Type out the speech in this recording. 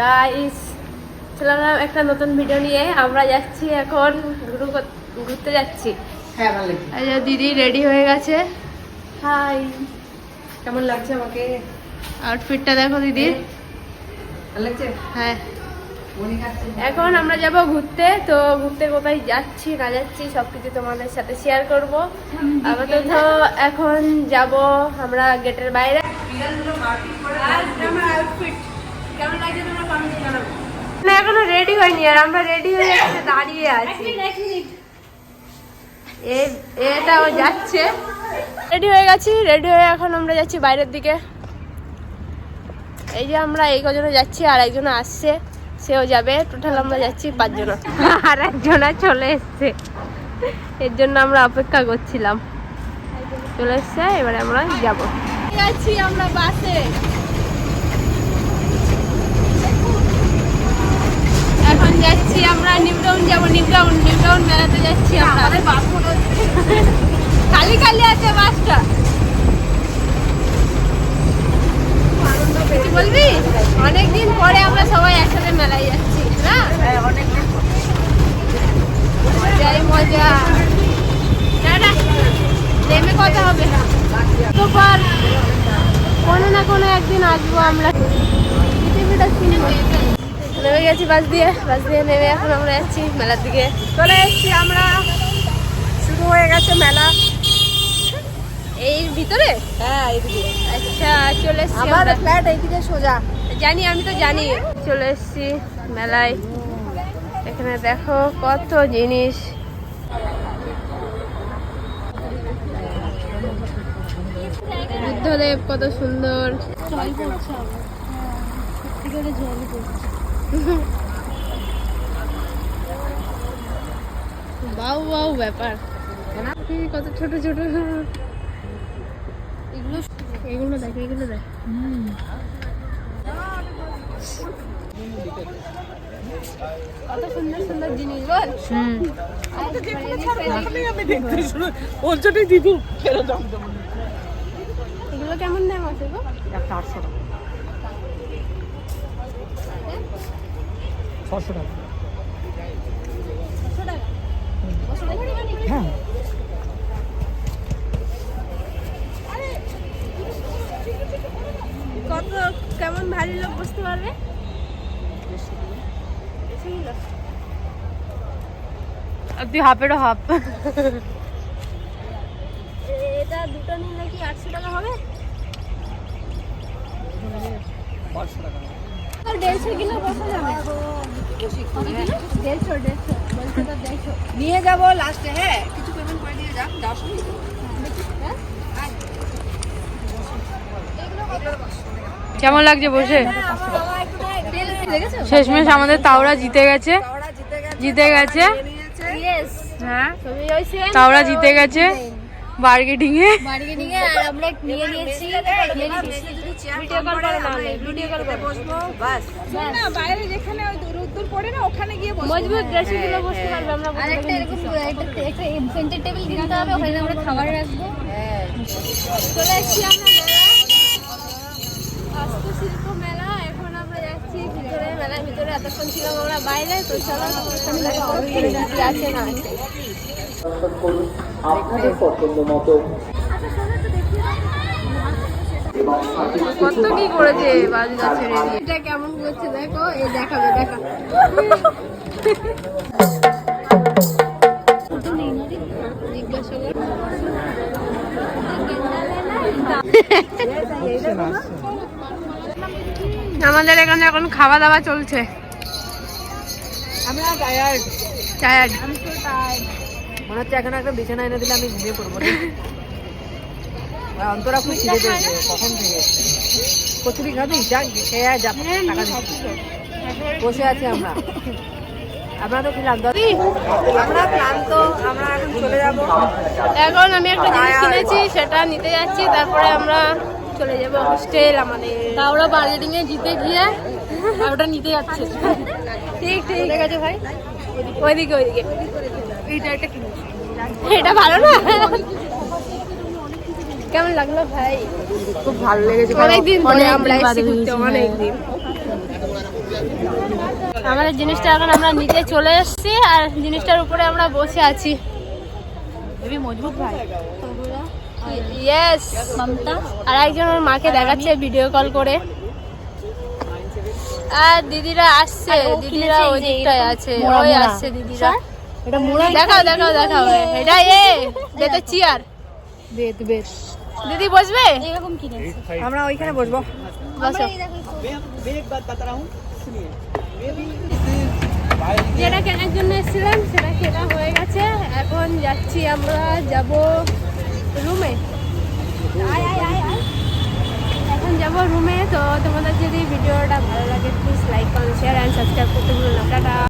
Guys চলাম একটা নতুন ভিডিও নিয়ে আমরা যাচ্ছি এখন ঘুরু ঘুরতে যাচ্ছি। হ্যাঁ দিদি রেডি হয়ে গেছে। হাই কেমন লাগছে আমাকে? আউটফিটটা দেখো দিদি। হ্যাঁ। এখন আমরা যাব ঘুরতে তো ঘুরতে কোথায় যাচ্ছি না যাচ্ছি সব কিছু তোমাদের সাথে শেয়ার করব। আপাতত এখন যাব আমরা গেটের বাইরে। আমার outfit কেমন লাগছে তোমরা comment এ না এখনও রেডি হয়নি আর আমরা রেডি হয়ে এখানে দাঁড়িয়ে আছি। এটাও যাচ্ছে। রেডি হয়ে গেছি রেডি হয়ে এখন আমরা যাচ্ছি বাইরের দিকে। এই যে আমরা এই কজনে যাচ্ছি আর একজন আসছে সেও যাবে। টোটাল আমরা যাচ্ছি পাঁচজন। আর একজন চলে এসছে। এর জন্য আমরা অপেক্ষা করছিলাম। চলে এসছে এবারে আমরা যাব। যাচ্ছি আমরা বাসে এখন যাচ্ছি আমরা নিউটাউন যাব নিউটাউন নিউটাউন মেলাতে যাচ্ছি আমরা। খালি খালি আছে বাসটা বলবি? অনেকদিন পরে আমরা সবাই একসাথে মেলায় যাচ্ছি না? মজাই মজা। টাটা। নেমে কথা হবে। তো পর কোনো না কোনো একদিন আসব আমরা। পৃথিবীটা চিনবো নেমে গেছি বাস দিয়ে। বাস দিয়ে নেমে এখন আমরা যাচ্ছি মেলার দিকে। চলে এসেছি আমরা। শুরু হয়ে গেছে মেলা। এই ভিতরে? হ্যাঁ এইদিকে আচ্ছা চলে এসছি আমার। ফ্ল্যাট এইদিকে সোজা। জানি আমি তো জানি। চলে এসছি মেলায়। এখানে দেখো কত জিনিস। বুদ্ধদেব কত সুন্দর। বাউ বাউ ব্যাপার। কত ছোট ছোট। এগুলো এগুলো দেখ এগুলো দেখ। কত সুন্দর সুন্দর জিনিস বল। ওর জন্যই দিব এগুলো কেমন দাম আছে গো? একটা আটশো টাকা। ছশো টাকা। হ্যাঁ। কত কেমন ভারী লোক বুঝতে পারবে? তুই হাফেরও হাফ এটা দুটো নিলে কি আটশো টাকা হবে? পাঁচশো টাকা। দেড়শো কিলো বসা যাবে। দেড়শো দেড়শো দেড়শো নিয়ে যাব লাস্টে হ্যাঁ। কিছু পেমেন্ট করে দিয়ে সময় হ্যাঁ? কেমন লাগছে বসে? শেষমেশ আমাদের তাওরা জিতে গেছে। জিতে গেছে জিতে গেছে। নিয়েছে। ইয়েস হ্যাঁ। তাওরা জিতে গেছে। বার্গেটিং এ। নিয়ে আর আমরা নিয়ে নিয়েছি। ভিডিও কল করে ভিডিও কল করে বসবো বাস। না বাইরে যেখানে ওই রোদ্দুর পড়ে না ওখানে গিয়ে বসে মজবুত ড্রেসিংগুলো বসতে পারবে আমরা আর একটা এরকম একটা একটা সেন্টার টেবিল কিনতে হবে ওখানে আমরা খাবার রাখব। চলে এসেছি আমরা হস্তশিল্প মেলা এখন আমরা যাচ্ছি ভিতরে মেলার ভিতরে। এতক্ষণ ছিলাম আমরা বাইরে তো চলো আছে না আছে। আপনাদের পছন্দ মতো। কত কি করেছে বাজ গাছের এটা কেমন করছে দেখো এই দেখাবে দেখা জিজ্ঞাসা কর। আমাদের এখানে এখন খাওয়া দাওয়া চলছে। আমরা টায়ার্ড টায়ার্ড মনে হচ্ছে এখানে একটা বিছানা এনে দিলে আমি ঘুমিয়ে পড়ব। অন্তরা খুব খিদে পেয়েছে কখন থেকে? কচুরি খাবি? যা খেয়ে যা টাকা দিচ্ছি। বসে আছি আমরা। আমরা তো আমরা ক্লান্ত আমরা এখন চলে যাব। এখন আমি একটা জিনিস কিনেছি সেটা নিতে যাচ্ছি তারপরে আমরা চলে যাব হোস্টেল আমাদের। তা ওরা বার্গেটিং এ জিতে গিয়ে ওটা নিতে যাচ্ছে। ঠিক ঠিক। ঠিক আছে ভাই। ওইদিকে ওইদিকে। এইটা একটা কিনেছি। এটা ভালো না? কেমন লাগল ভাই? খুব ভালো লেগেছে অনেকদিন পরে আমরা এসেছি ঘুরতে হ্যাঁ। অনেকদিন। আমাদের জিনিসটা এখন আমরা নিতে চলে এসেছি আর জিনিসটার উপরে আমরা বসে আছি। মজবুত ভাই। ইয়েস আর একজন ওর মাকে দেখাচ্ছে ভিডিও কল করে। আর দিদিরা আসছে দিদিরা ওই যে দিকটায় আছে। ওই আসছে দিদিরা। এটা মোড়া দেখাও দেখাও দেখাও। এটা এ বেতে চেয়ার। বেদ বেদ দিদি বসবে? এরকম কিনেছে আমরা ওইখানে বসবো। বসো। যেটা কেনার জন্য এসেছিলাম সেটা কেনা হয়ে গেছে। এখন যাচ্ছি আমরা যাব রুমে এখন যাব রুমে তো তোমাদের যদি ভিডিওটা ভালো লাগে please like comment share and subscribe করতে ভুলো না। টাটা।